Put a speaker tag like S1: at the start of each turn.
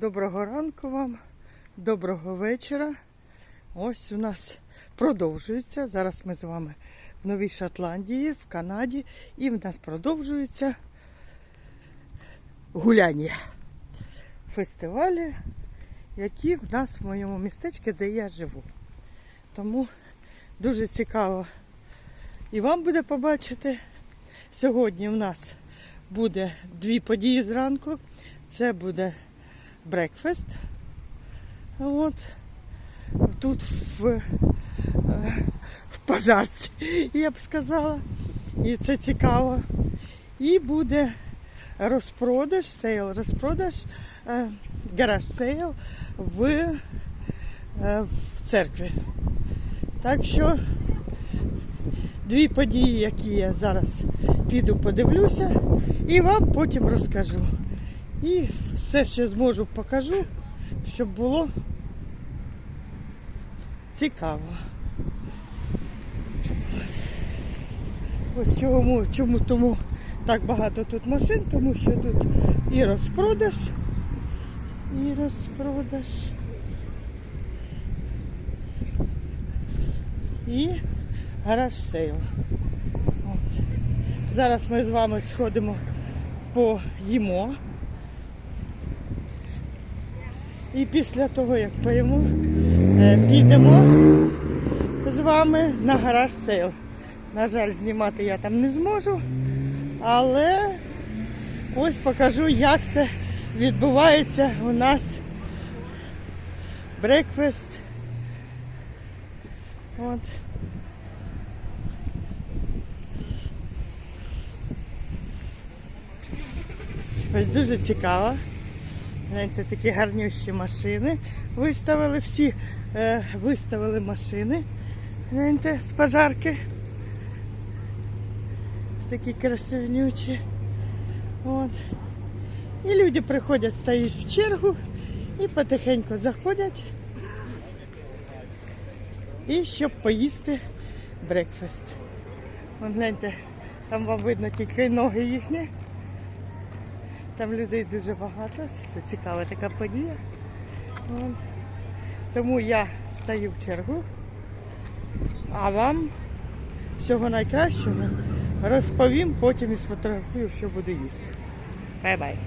S1: Доброго ранку вам, доброго вечора. Ось у нас продовжується. Зараз ми з вами в Новій Шотландії, в Канаді, і в нас продовжується гуляння. Фестивалі, які в нас в моєму містечку, де я живу. Тому дуже цікаво і вам буде побачити. Сьогодні у нас буде дві події зранку. Це буде брекфест. От. Тут в, е, в пожарці, я б сказала. І це цікаво. І буде розпродаж, сейл, розпродаж, е, гараж сейл в, е, в церкві. Так що дві події, які я зараз піду подивлюся, і вам потім розкажу. І все, що зможу, покажу, щоб було цікаво. Ось. Чому, чому тому так багато тут машин, тому що тут і розпродаж, і розпродаж. І гараж сейл. Зараз ми з вами сходимо поїмо. І після того, як поїмо, е, підемо з вами на гараж сейл. На жаль, знімати я там не зможу, але ось покажу, як це відбувається у нас брекфест. От. Ось дуже цікаво. Гляньте, такі гарнющі машини. Виставили всі, е, виставили машини. Гляньте, з пожарки. Ось такі красивнючі. От. І люди приходять, стають в чергу і потихеньку заходять. І щоб поїсти брекфест. Вон гляньте, там вам видно тільки ноги їхні. Там людей дуже багато. Це цікава така подія. От. Тому я стою в чергу. А вам всього найкращого розповім, потім і сфотографую, що буду їсти. Бай-бай.